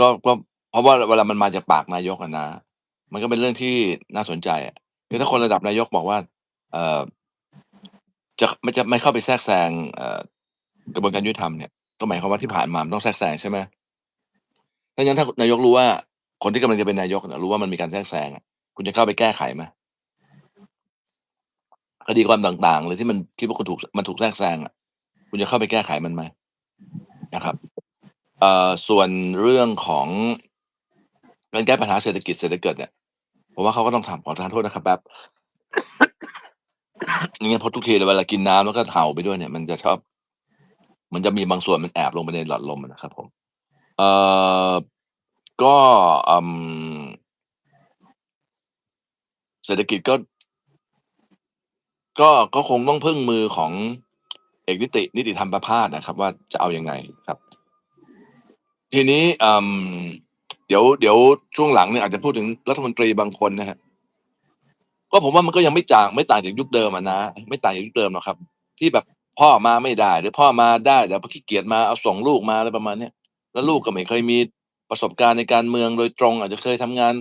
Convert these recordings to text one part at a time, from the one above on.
ก็ก็เพราะว่าเวลามันมาจากปากนายกอะนะ มันก็เป็นเรื่องที่น่าสนใจอะคือถ้าคนระดับนายกบอกว่า เอ่อจะไม่จะไม่เข้าไปแทรกแซงเอ่อกระบวนการยุติธรรมเนี่ยก็หมายความว่าที่ผ่านมามันต้องแทรกแซงใช่ไหม?ถ้างั้นถ้านายกรู้ว่า คนที่กำลังจะเป็นนายกน่ะรู้ว่ามันมีการแทรกแซงอะคุณจะเข้าไปแก้ไขไหม?คดีความต่างๆเลยที่มันคิดว่าคุณถูกมันถูกแทรกแซงอะ คุณจะเข้าไปแก้ไขมันไหม?นะครับ ส่วนเรื่องของการแก้ปัญหาเศรษฐกิจเศรษฐกิจเนี่ยผมว่าเขาก็ต้องทำขอทานโทษนะครับแป๊บอย่างเพราะทุกทีเวลากินน้ำแล้วก็เห่าไปด้วยเนี่ย มันจะชอบ มันจะมีบางส่วนมันแอบลงไปในหลอดลมนะครับผมเอ่อก็อืมเศรษฐกิจก็ ก็ก็คงต้องพึ่งมือของเอกนิตินิติธรรมประภาสนะครับ ว่าจะเอายังไงครับ ทีนี้อืมเดี๋ยวเดี๋ยวช่วงหลังเนี่ยอาจจะพูดถึงรัฐมนตรีบางคนนะครับก็ผมว่ามันก็ยังไม่จ่างไม่ต่างจากยุคเดิมอะนะไม่ต่างจากยุคเดิมหรอกครับ ที่แบบพ่อมาไม่ได้ หรือพ่อมาได้แต่ว่าขี้เกียจมาเอาส่งลูกมาอะไรประมาณเนี้ยแล้วลูกก็ไม่เคยมีประสบการณ์ในการเมืองโดยตรง อาจจะเคยทำงาน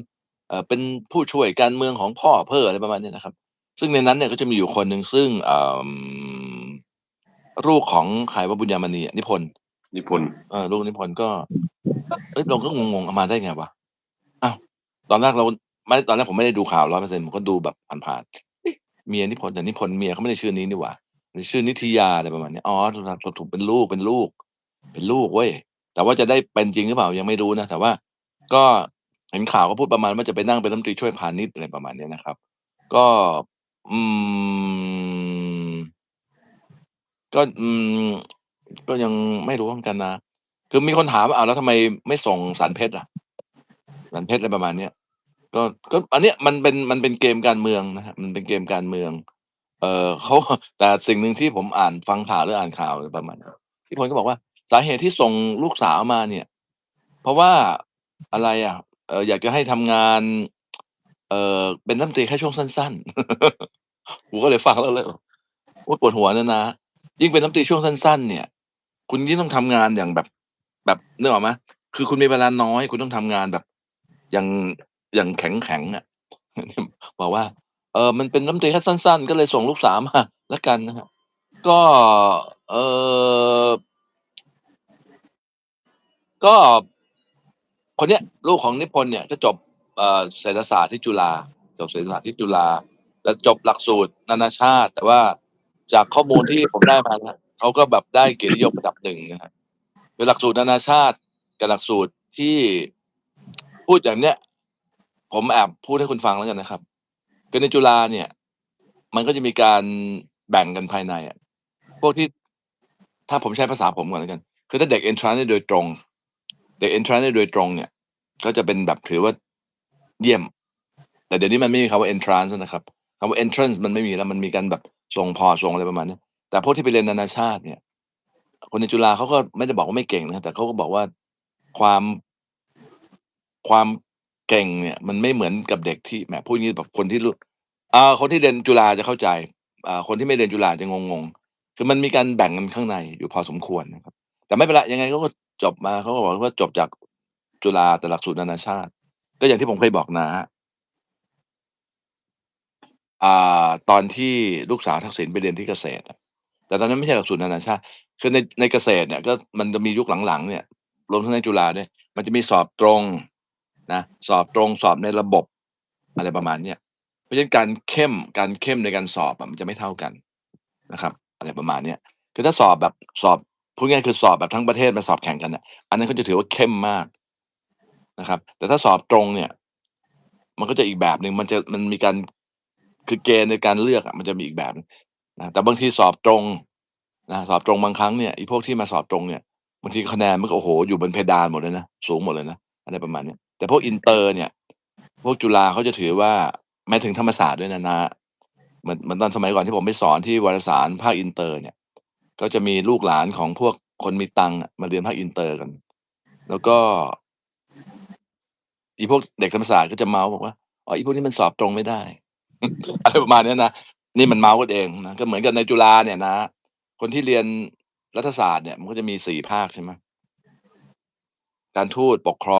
เอ่อเป็นผู้ช่วยการเมืองของพ่อเพ้ออะไรประมาณเนี้ยนะครับ ซึ่งในนั้นเนี่ยก็จะมีอยู่คนหนึ่งซึ่งเอ่อลูกของใครวะบุญญามณีอะนิพนธ์นิพนธ์เออลูกนิพนธ์ก็ เฮ้ยเราก็งงๆเอามาได้ไงวะ?อ้าวตอนแรกเราไม่ตอนแรกผมไม่ได้ดูข่าว100%ผมก็ดูแบบผ่านๆเอ๊ะเมียนิพนธ์แต่นิพนธ์เมียเขาไม่ได้ชื่อนี้นี่หว่าชื่อนิตยาอะไรประมาณนี้อ๋อถูกเป็นลูกเป็นลูก เป็นลูกเว้ยแต่ว่าจะได้เป็นจริงหรือเปล่ายังไม่รู้นะแต่ว่าก็เห็นข่าวเขาพูดประมาณว่าจะไปนั่งเป็นรัฐมนตรีช่วยพาณิชย์อะไรประมาณนี้นะครับ ก็อืม ก็อืมก็ยังไม่รู้เหมือนกันนะ คือมีคนถามว่าเอาแล้วทำไมไม่ส่งสรรเพชรล่ะ?สรรเพชรอะไรประมาณเนี้ยก็ก็อันเนี้ยมันเป็นมันเป็นเกมการเมืองนะครับมันเป็นเกมการเมือง เออเขาแต่สิ่งหนึ่งที่ผมอ่านฟังข่าวหรืออ่านข่าวประมาณนิพนก็บอกว่า สาเหตุที่ส่งลูกสาวมาเนี่ย เพราะว่าอะไรอะเอ่ออยากจะให้ทำงาน เออเป็นรัฐมนตรีแค่ช่วงสั้นๆผมก็เลยฟังแล้วเลยโอ๊ยปวดหัวนะนะยิ่งเป็นรัฐมนตรีช่วงสั้น ๆ เนี่ย คุณยิ่งต้องทำงานอย่างแบบ แบบนึกออกไหม?คือคุณมีเวลาน้อย คุณต้องทำงานแบบอย่างอย่างแข็งๆอะบอกว่า เออมันเป็นรัฐมนตรีแค่สั้น ๆ ก็เลยส่งลูกสาวมาแล้วกันนะครับก็เออก็คนเนี้ยลูกของนิพนธ์เนี่ยก็จบเออเศรษฐศาสตร์ที่จุฬาจบเศรษฐศาสตร์ที่จุฬาแต่จบหลักสูตรนานาชาติ แต่ว่าจากข้อมูลที่ผมได้มาเขาก็แบบได้เกียรตินิยมระดับ1นะครับ คือหลักสูตรนานาชาติกับหลักสูตรที่พูดอย่างเนี้ย ผมแอบพูดให้คุณฟังแล้วกันนะครับคือในจุฬาเนี่ย มันก็จะมีการแบ่งกันภายในอะพวกที่ถ้าผมใช้ภาษาผมก่อนแล้วกันคือถ้าเด็กเอนทรานได้โดยตรง เด็กเอนทรานได้โดยตรงเนี่ย ก็จะเป็นแบบถือว่าเยี่ยม แต่เดี๋ยวนี้มันไม่มีคำว่าเอนทรานซ์แล้วนะครับคำว่า entrance มันไม่มีแล้วมันมีการแบบส่งพอร์ตส่งอะไรประมาณนี้แต่พวกที่ไปเรียนนานาชาติเนี่ย คนในจุฬาเขาก็ไม่ได้บอกว่าไม่เก่งนะแต่เขาก็บอกว่าความความเก่งเนี่ย มันไม่เหมือนกับเด็กที่แหมพูดอย่างงี้แบบคนที่รุ่นอ่าคนที่เรียนจุฬาจะเข้าใจอ่าคนที่ไม่เรียนจุฬาจะงงๆคือมันมีการแบ่งกันข้างในอยู่พอสมควรนะครับ แต่ไม่เป็นไรยังไงเขาก็จบมาเขาก็บอกว่าจบจากจุฬาแต่หลักสูตรนานาชาติ ก็อย่างที่ผมเคยบอกน้าอ่าตอนที่ลูกสาวทักษิณไปเรียนที่เกษตรอะ แต่ตอนนั้นไม่ใช่หลักสูตรนานาชาติคือในในเกษตรเนี่ยก็มันจะมียุคหลังๆเนี่ยรวมทั้งในจุฬาด้วยมันจะมีสอบตรงนะสอบตรงสอบในระบบอะไรประมาณเนี้ยเพราะฉะนั้นการเข้มการเข้มในการสอบมันจะไม่เท่ากันนะครับ อะไรประมาณเนี้ยคือถ้าสอบแบบสอบพูดง่ายคือสอบแบบทั้งประเทศมาสอบแข่งกันน่ะอันนั้นเขาจะถือว่าเข้มมากนะครับ แต่ถ้าสอบตรงเนี่ย มันก็จะอีกแบบหนึ่งมันจะมันมีการคือเกณฑ์ในการเลือกอะมันจะมีอีกแบบ นะแต่บางทีสอบตรงนะสอบตรงบางครั้งเนี่ยไอ้พวกที่มาสอบตรงเนี่ยบางทีคะแนนมันก็โอ้โฮอยู่บนเพดานหมดเลยนะสูงหมดเลยนะอะไรประมาณนี้แต่พวกอินเตอร์เนี่ย พวกจุฬาเขาจะถือว่าหมายถึงธรรมศาสตร์ด้วยนะน้าเหมือนเหมือนตอนสมัยก่อนที่ผมไปสอนที่วารสารภาคอินเตอร์เนี่ย ก็จะมีลูกหลานของพวกคนมีตังค์มาเรียนภาคอินเตอร์กัน แล้วก็อีพวกเด็กธรรมศาสตร์ก็จะเมาบอกว่าอ๋ออีพวกนี้มันสอบตรงไม่ได้ อะไรประมาณนี้นะ นี่มันเมาส์กันเองนะก็เหมือนกับในจุฬาเนี่ยนะ คนที่เรียนรัฐศาสตร์เนี่ย มันก็จะมีสี่ภาคใช่ไหม?การทูตปกครอง